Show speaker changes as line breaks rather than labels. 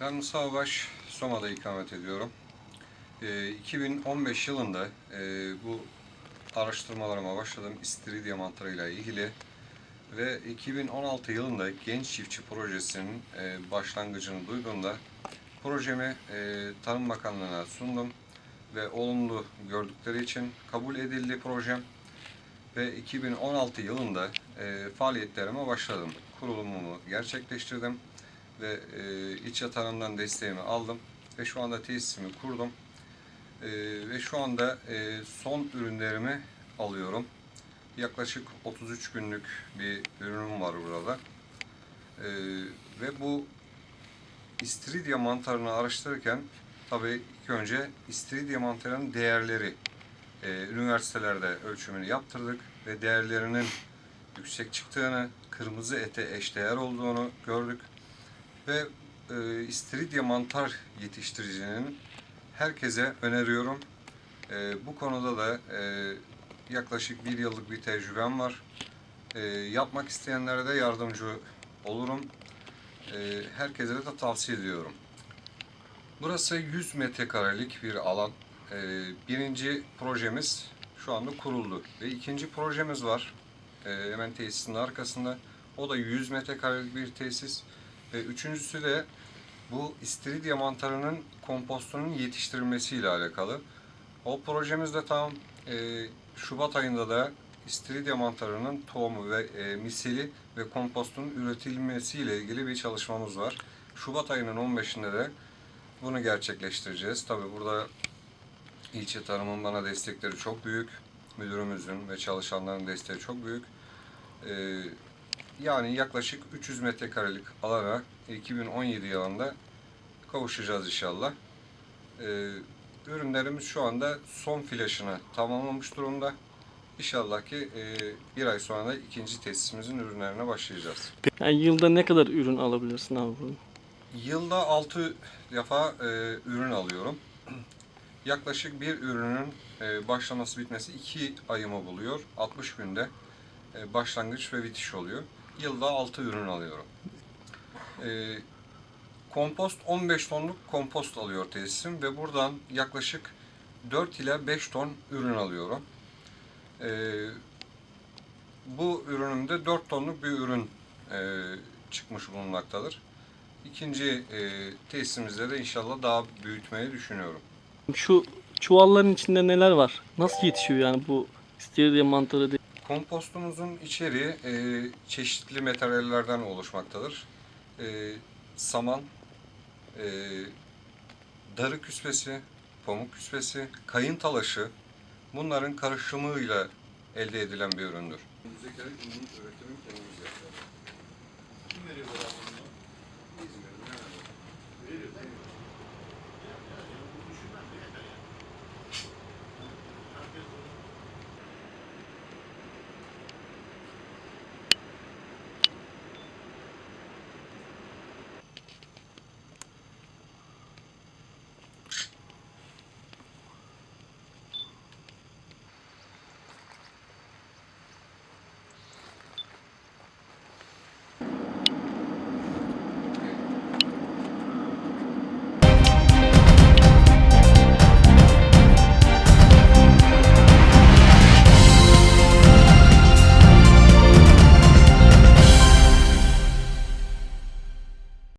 Ben Mustafa Baş, Soma'da ikamet ediyorum. Ee, 2015 yılında e, bu araştırmalarıma başladım istiridye mantarıyla ilgili ve 2016 yılında Genç Çiftçi Projesi'nin e, başlangıcını duyduğumda projemi e, Tarım Bakanlığı'na sundum ve olumlu gördükleri için kabul edildi projem ve 2016 yılında faaliyetlerime başladım. Kurulumumu gerçekleştirdim ve e, iç yatağımdan desteğimi aldım ve şu anda tesisimi kurdum. E, ve şu anda e, son ürünlerimi alıyorum. Yaklaşık 33 günlük bir ürünüm var burada. E, ve bu istiridye mantarını araştırırken tabii ilk önce istiridye mantarının değerleri e, üniversitelerde ölçümünü yaptırdık ve değerlerinin yüksek çıktığını, kırmızı ete eşdeğer olduğunu gördük ve e, istiridye mantar yetiştiricinin herkese öneriyorum. E, bu konuda da e, yaklaşık bir yıllık bir tecrübem var. E, yapmak isteyenlere de yardımcı olurum. E, herkese de tavsiye ediyorum. Burası 100 metrekarelik bir alan. E, birinci projemiz şu anda kuruldu ve ikinci projemiz var. E, hemen tesisin arkasında. O da 100 metrekarelik bir tesis. Ve üçüncüsü de bu istiridye mantarının kompostunun yetiştirilmesiyle alakalı. O projemiz de tam e, Şubat ayında da istiridye mantarının tohumu ve e, misili ve kompostunun üretilmesiyle ilgili bir çalışmamız var. Şubat ayının 15'inde de bunu gerçekleştireceğiz. Tabi burada ilçe tarımın bana destekleri çok büyük. Müdürümüzün ve çalışanların desteği çok büyük. Ee, yani yaklaşık 300 metrekarelik alana 2017 yılında kavuşacağız inşallah. Ee, ürünlerimiz şu anda son flaşını tamamlamış durumda. İnşallah ki e, bir ay sonra da ikinci tesisimizin ürünlerine başlayacağız.
Yani yılda ne kadar ürün alabilirsin abi bunu?
Yılda 6 defa e, ürün alıyorum. Yaklaşık bir ürünün e, başlaması bitmesi 2 ayımı buluyor. 60 günde e, başlangıç ve bitiş oluyor. Yılda 6 ürün alıyorum. E, kompost 15 tonluk kompost alıyor tesisim ve buradan yaklaşık 4 ile 5 ton ürün alıyorum. E, bu ürünümde 4 tonluk bir ürün e, çıkmış bulunmaktadır. İkinci e, tesisimizde de inşallah daha büyütmeyi düşünüyorum.
Şu çuvalların içinde neler var? Nasıl yetişiyor yani bu istiridye mantarı?
Kompostumuzun içeriği e, çeşitli materyallerden oluşmaktadır. E, saman, e, darı küspesi, pamuk küspesi, kayın talaşı bunların karışımıyla elde edilen bir üründür.